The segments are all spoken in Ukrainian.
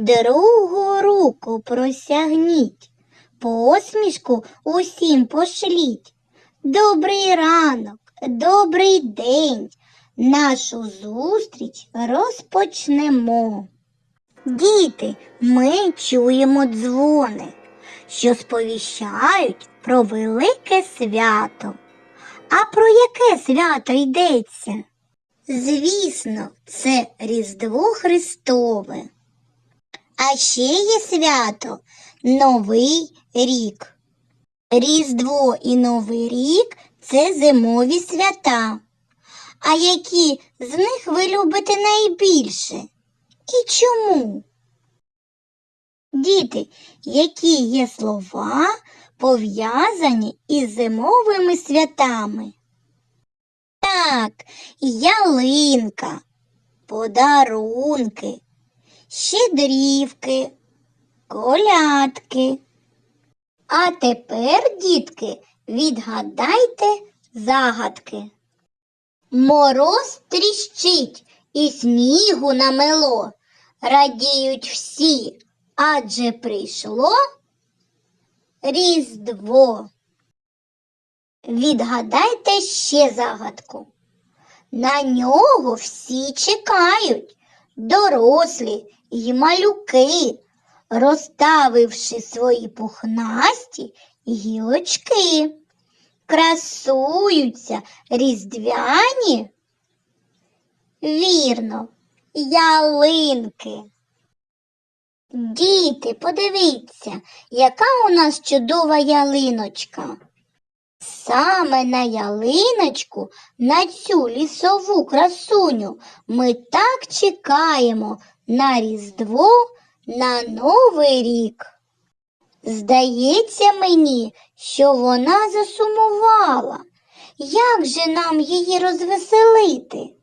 другу руку просягніть, посмішку усім пошліть. Добрий ранок, добрий день, нашу зустріч розпочнемо. Діти, ми чуємо дзвони, що сповіщають про велике свято. А про яке свято йдеться? Звісно, це Різдво Христове. А ще є свято Новий рік. Різдво і Новий рік це зимові свята. А які з них ви любите найбільше? І чому? Діти, які є слова пов'язані із зимовими святами? Так, ялинка, подарунки, щедрівки, колядки. А тепер, дітки, відгадайте загадки. Мороз тріщить і снігу намело, радіють всі, адже прийшло Різдво. Відгадайте ще загадку. На нього всі чекають, дорослі й малюки, розставивши свої пухнасті гілочки. Красуються різдвяні. Вірно, ялинки. Діти, подивіться, яка у нас чудова ялиночка. Саме на ялиночку, на цю лісову красуню ми так чекаємо на Різдво, на Новий рік. Здається мені, що вона засумувала. Як же нам її розвеселити?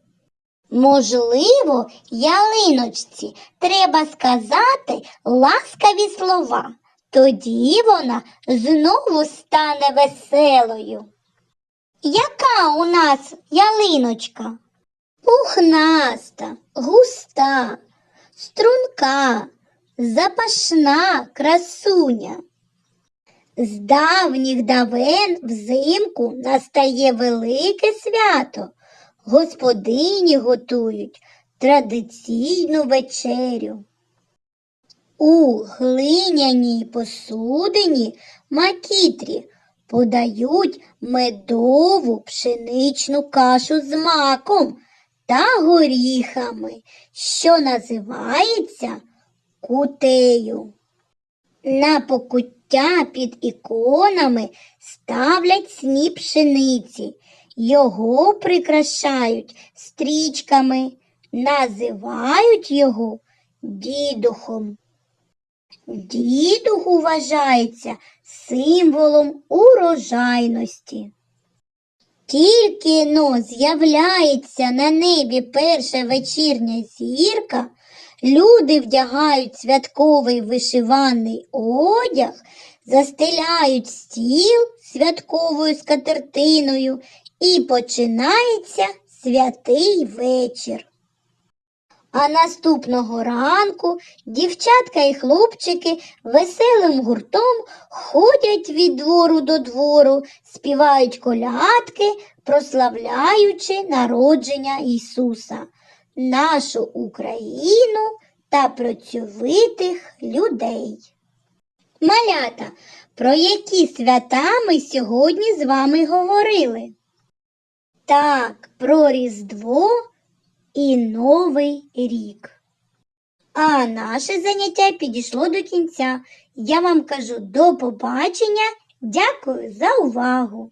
Можливо, ялиночці треба сказати ласкаві слова. Тоді вона знову стане веселою. Яка у нас ялиночка? Пухнаста, густа, струнка, запашна красуня. З давніх давен взимку настає велике свято. Господині готують традиційну вечерю. У глиняній посудині макітрі подають медову пшеничну кашу з маком та горіхами, що називається кутею. На покуття під іконами ставлять сніп пшениці, його прикрашають стрічками, називають його дідухом. Дідух вважається символом урожайності. Тільки но з'являється на небі перша вечірня зірка, люди вдягають святковий вишиваний одяг, застеляють стіл святковою скатертиною і починається святий вечір. А наступного ранку дівчатка і хлопчики веселим гуртом ходять від двору до двору, співають колядки, прославляючи народження Ісуса, нашу Україну та працьовитих людей. Малята, про які свята ми сьогодні з вами говорили? Так, про Різдво і Новий рік. А наше заняття підійшло до кінця. Я вам кажу до побачення. Дякую за увагу!